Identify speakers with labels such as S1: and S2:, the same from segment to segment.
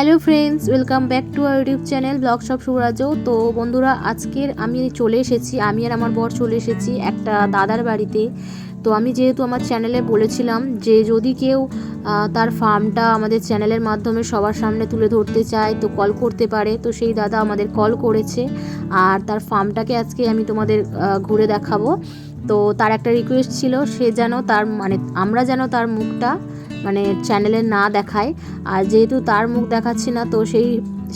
S1: Hello friends, welcome back to our YouTube channel vlog shop Suraj তো বন্ধুরা, আজকের আমি চলে এসেছি, আমি আর আমার বর চলে এসেছি একটা দাদার বাড়িতে। তো আমি যেহেতু আমার চ্যানেলে বলেছিলাম যে যদি কেউ তার ফার্মটা আমাদের চ্যানেলের মাধ্যমে সবার সামনে তুলে ধরতে চায়, তো কল করতে পারে। তো সেই দাদা আমাদের কল করেছে, আর তার ফার্মটাকে আজকে আমি তোমাদের ঘুরে দেখাবো। তো তার একটা রিকোয়েস্ট ছিল, সে যেন তার মানে আমরা যেন তার মুখটা মানে চ্যানেলে না দেখায়। আর যেহেতু তার মুখ দেখাচ্ছি না, তো সেই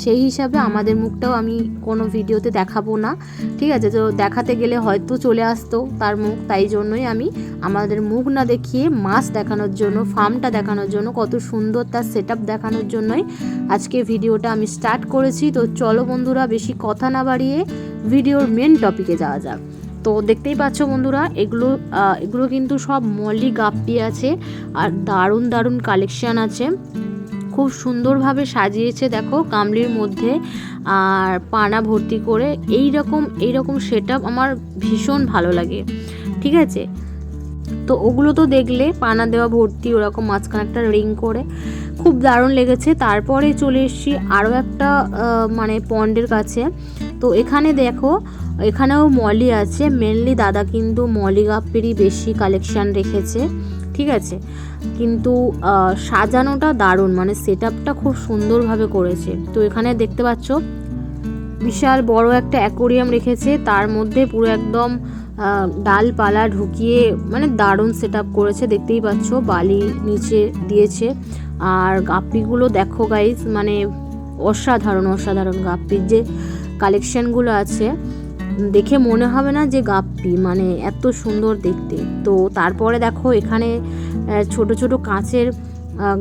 S1: সেই হিসাবে আমাদের মুখটাও আমি কোনো ভিডিওতে দেখাবো না, ঠিক আছে? তো দেখাতে গেলে হয়তো চলে আসতো তার মুখ, তাই জন্যই আমি আমাদের মুখ না দেখিয়ে মাছ দেখানোর জন্য ফার্মটা দেখানোর জন্য, কত সুন্দর তার সেট দেখানোর জন্যই আজকে ভিডিওটা আমি স্টার্ট করেছি। তো চলো বন্ধুরা, বেশি কথা না বাড়িয়ে ভিডিওর মেন টপিকে যাওয়া যাক। তো দেখতেই পাচ্ছ বন্ধুরা, এগুলো এগুলো কিন্তু সব মলি গাপ্পি আছে আর দারুণ দারুণ কালেকশান আছে। খুব সুন্দরভাবে সাজিয়েছে দেখো কামলির মধ্যে আর পানা ভর্তি করে। এই রকম এই রকম সেট আমার ভীষণ ভালো লাগে, ঠিক আছে? তো ওগুলো তো দেখলে পানা দেওয়া ভর্তি, ওরকম মাঝখানে একটা রিং করে। খুব দারুণ লেগেছে। তারপরে চলে এসেছি আরও একটা মানে পন্ডের কাছে। তো এখানে দেখো, এখানেও মলি আছে। মেনলি দাদা কিন্তু মলি গাপ্পেরই বেশি কালেকশান রেখেছে, ঠিক আছে? কিন্তু সাজানোটা দারুণ মানে সেট আপটা খুব সুন্দরভাবে করেছে। তো এখানে দেখতে পাচ্ছ, বিশাল বড় একটা অ্যাকোরিয়াম রেখেছে। তার মধ্যে পুরো একদম ডালপালা ঢুকিয়ে মানে দারুণ সেট করেছে। দেখতেই পাচ্ছ, বালি নিচে দিয়েছে। আর গাপ্পিগুলো দেখো গাইজ মানে অসাধারণ অসাধারণ গাপ্পির যে কালেকশানগুলো আছে, দেখে মনে হবে না যে গাপ্পি মানে এত সুন্দর দেখতে। তো তারপরে দেখো এখানে ছোট ছোট কাঁচের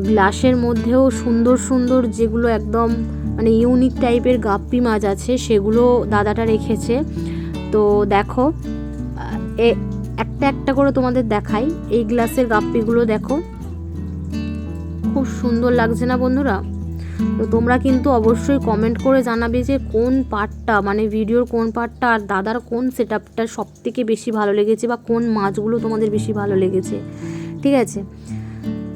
S1: গ্লাসের মধ্যেও সুন্দর সুন্দর যেগুলো একদম মানে ইউনিক টাইপের গাপ্পি মাছ আছে, সেগুলো দাদাটা রেখেছে। তো দেখো একটা একটা করে তোমাদের দেখাই। এই গ্লাসের গাপ্পিগুলো দেখো। খুব সুন্দর লাগছে না বন্ধুরা? তো তোমরা কিন্তু অবশ্যই কমেন্ট করে জানাবে যে কোন পার্টটা মানে ভিডিওর কোন পার্টটা আর দাদার কোন সেট আপটা সব থেকে বেশি ভালো লেগেছে বা কোন মাছগুলো তোমাদের বেশি ভালো লেগেছে, ঠিক আছে?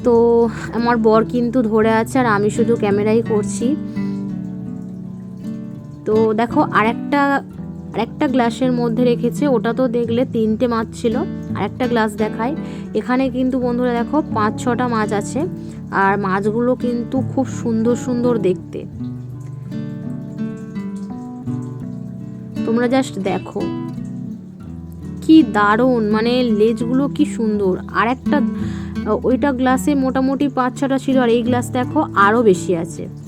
S1: তো আমার বর কিন্তু ধরে আছে আর আমি শুধু ক্যামেরাই করছি। তো দেখো আরেকটা আরেকটা গ্লাসের মধ্যে রেখেছে, ওটা তো দেখলে তিনটে মাছ ছিল। আর একটা গ্লাস দেখায় এখানে কিন্তু বন্ধুরা দেখো পাঁচ, ছটা মাছ আছে। আর মাছগুলো কিন্তু খুব সুন্দর সুন্দর দেখতে। তোমরা জাস্ট দেখো। কি দারুণ! মানে লেজগুলো কি সুন্দর। আর একটা ওইটা গ্লাসে মোটামুটি পাঁচ, ছটা ছিল, আর এই গ্লাস দেখো আরও বেশি আছে।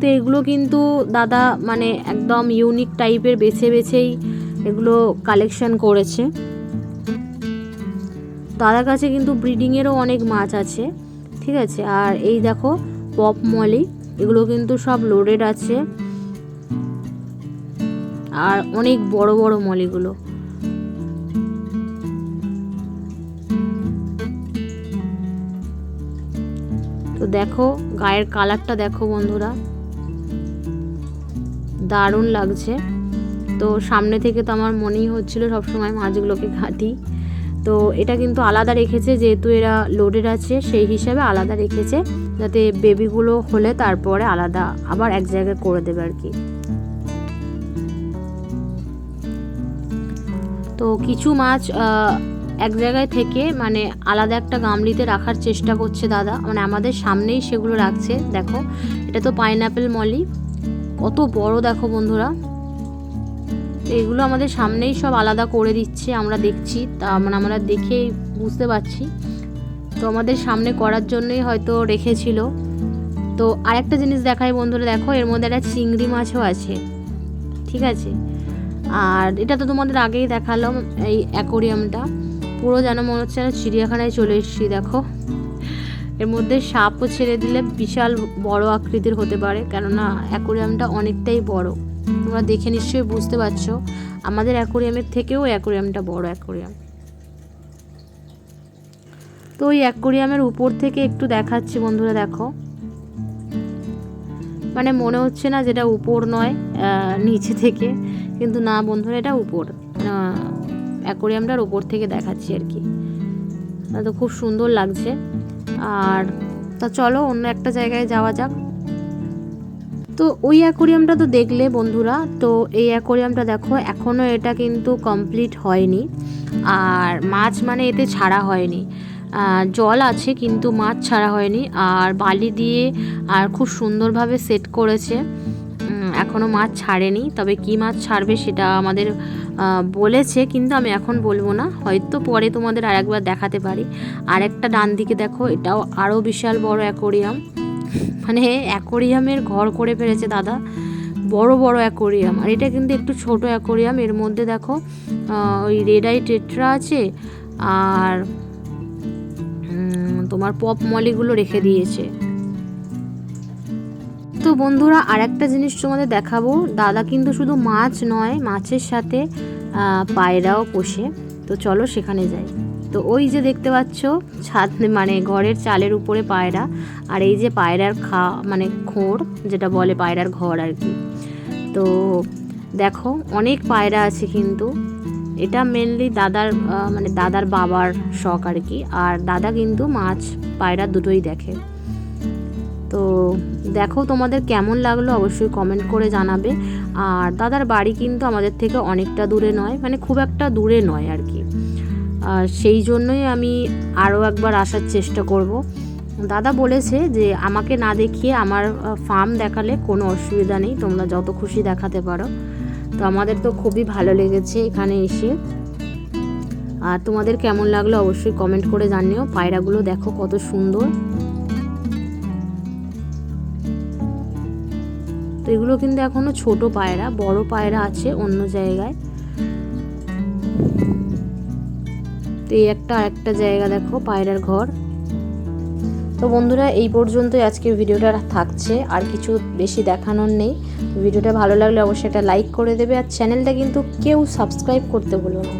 S1: তো এগুলো কিন্তু দাদা মানে একদম ইউনিক টাইপের বেছে বেছেই এগুলো কালেকশন করেছে। দাদার কাছে কিন্তু ব্রিডিংয়েরও অনেক মাছ আছে, ঠিক আছে? আর এই দেখো পপ মলি এগুলো কিন্তু সব লোডেড আছে। আর অনেক বড় বড় মলিগুলো তো দেখো, গায়ের কালারটা দেখো বন্ধুরা। দারুণ লাগছে। তো সামনে থেকে তো আমার মনেই হচ্ছিল সবসময় মাছগুলোকে ঘাঁটি। তো এটা কিন্তু আলাদা রেখেছে, যেহেতু এরা লোডেড আছে, সেই হিসাবে আলাদা রেখেছে, যাতে বেবিগুলো হলে তারপরে আলাদা আবার এক জায়গায় করে দেবে আর কি। তো কিছু মাছ এক জায়গায় থেকে মানে আলাদা একটা গামলিতে রাখার চেষ্টা করছে দাদা। মানে আমাদের সামনেই সেগুলো রাখছে, দেখো। এটা তো পাইনাপেল মলি কত বড় দেখো বন্ধুরা। তো এগুলো আমাদের সামনেই সব আলাদা করে দিচ্ছে, আমরা দেখছি, তা মানে আমরা দেখেই বুঝতে পারছি। তো আমাদের সামনে করার জন্যই হয়তো রেখেছিল। তো আরেকটা জিনিস দেখাই বন্ধুরা, দেখো, এর মধ্যে একটা চিংড়ি মাছও আছে, ঠিক আছে? আর এটা তো তোমাদের আগেই দেখালাম এই অ্যাকোরিয়ামটা। পুরো যেন মনে হচ্ছে চিড়িয়াখানায় চলে এসেছি, দেখো। এর মধ্যে সাপও ছেড়ে দিলে বিশাল বড় আকৃতির হতে পারে, কেননা অ্যাকোরিয়ামটা অনেকটাই বড়। তোমরা দেখে নিশ্চয়ই বুঝতে পারছ, আমাদের অ্যাকোরিয়ামের থেকেও অ্যাকোরিয়ামটা বড় অ্যাকোরিয়াম। তো ওই অ্যাকোরিয়ামের উপর থেকে একটু দেখাচ্ছি বন্ধুরা, দেখো। মানে মনে হচ্ছে না যেটা উপর নয় নিচে থেকে, কিন্তু না বন্ধুরা, এটা উপর। অ্যাকোরিয়ামটার উপর থেকে দেখাচ্ছি আর কি। তো খুব সুন্দর লাগছে। আর তা চলো অন্য একটা জায়গায় যাওয়া যাক। তো ওই অ্যাকোরিয়ামটা তো দেখলে বন্ধুরা, তো এই অ্যাকোরিয়ামটা দেখো এখনও এটা কিন্তু কমপ্লিট হয়নি। আর মাছ মানে এতে ছাড়া হয়নি। জল আছে কিন্তু মাছ ছাড়া হয়নি। আর বালি দিয়ে আর খুব সুন্দরভাবে সেট করেছে। উম, এখনও মাছ ছাড়েনি তবে কি মাছ ছাড়বে সেটা আমাদের বলেছে কিন্তু আমি এখন বলব না। হয়তো পরে তোমাদের আরেকবার দেখাতে পারি। আর একটা ডান দিকে দেখো এটাও আরও বিশাল বড় অ্যাকোরিয়াম। মানে অ্যাকোরিয়ামের ঘর করে ফেলেছে দাদা। বড় বড় অ্যাকোরিয়াম। আর এটা কিন্তু একটু ছোট অ্যাকোরিয়াম। এর মধ্যে দেখো ওই রেড আই টেট্রা আছে আর তোমার পপ মলিগুলো রেখে দিয়েছে। তো বন্ধুরা আর একটা জিনিস তোমাদের দেখাবো। দাদা কিন্তু শুধু মাছ নয়, মাছের সাথে পায়রাও পোষে। তো চলো সেখানে যাই। তো ওই যে দেখতে পাচ্ছ, ছাদ মানে ঘরের চালের উপরে পায়রা। আর এই যে পায়রার খা মানে খোঁড়, যেটা বলে পায়রার ঘর আর কি। তো দেখো, অনেক পায়রা আছে কিন্তু। এটা মেনলি দাদার মানে দাদার বাবার শখ আর কি। আর দাদা কিন্তু মাছ, পায়রা দুটোই দেখে। তো দেখো তোমাদের কেমন লাগল অবশ্যই কমেন্ট করে জানাবে। আর দাদার বাড়ি কিন্তু আমাদের থেকে অনেকটা দূরে নয় মানে খুব একটা দূরে নয় আর কি। আর সেই জন্যই আমি আরও একবার আসার চেষ্টা করব। দাদা বলেছে যে, আমাকে না দেখিয়ে আমার ফার্ম দেখালে কোনো অসুবিধা নেই, তোমরা যত খুশি দেখাতে পারো। তো আমাদের তো খুবই ভালো লেগেছে এখানে এসে। আর তোমাদের কেমন লাগল অবশ্যই কমেন্ট করে জানিও। পায়রাগুলো দেখো কত সুন্দর। এগুলো কিন্তু এখনও ছোট পায়রা, বড় পায়রা আছে অন্য জায়গায়। তো এই একটা আরেকটা জায়গা দেখো, পায়রার ঘর। তো বন্ধুরা, এই পর্যন্তই আজকে ভিডিওটা থাকছে, আর কিছু বেশি দেখানোর নেই। ভিডিওটা ভালো লাগলে অবশ্যই একটা লাইক করে দেবে, আর চ্যানেলটা কিন্তু কেউ সাবস্ক্রাইব করতে ভুলো না।